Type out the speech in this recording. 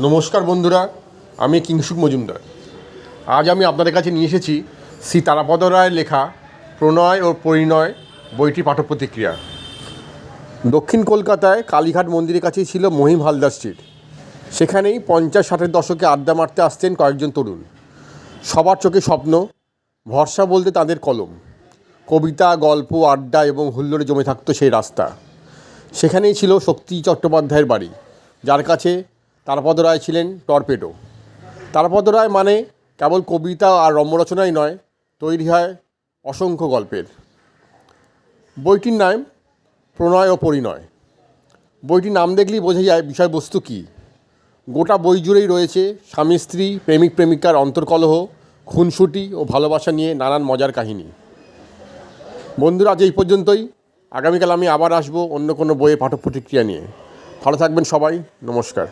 নমস্কার বন্ধুরা, আমি কিংসুক মজুমদার। আজ আমি আপনাদের কাছে নিয়ে এসেছি শ্রী তারাপদ রায়ের লেখা প্রণয় ও পরিণয় বইটির পাঠ প্রতিক্রিয়া দক্ষিণ কলকাতায় কালীঘাট মন্দিরের কাছেই ছিল মহিম হালদার স্ট্রিট। সেখানেই পঞ্চাশ ষাটের দশকে আড্ডা মারতে আসতেন কয়েকজন তরুণ। সবার চোখে স্বপ্ন, ভরসা বলতে তাদের কলম। কবিতা, গল্প, আড্ডা এবং হুল্লোড়ে জমে থাকতো সেই রাস্তা। সেখানেই ছিল শক্তি চট্টোপাধ্যায়ের বাড়ি, যার কাছে তারাপদ রায় ছিলেন টর্পেডো। তারাপদ রায় মানে কেবল কবিতা আর রম্যরচনাই নয়, তৈরি হয় অসংখ্য গল্পের। বইটির নাম প্রণয় ও পরিণয়। বইটির নাম দেখলেই বোঝা যায় বিষয়বস্তু কী। গোটা বই জুড়েই রয়েছে স্বামী, স্ত্রী, প্রেমিক, প্রেমিকার অন্তর্কলহ, খুনসুটি ও ভালোবাসা নিয়ে নানান মজার কাহিনী। বন্ধুরা, আজ এই পর্যন্তই। আগামীকাল আমি আবার আসব অন্য কোনো বইয়ে পাঠ প্রতিক্রিয়া নিয়ে। ভালো থাকবেন সবাই। নমস্কার।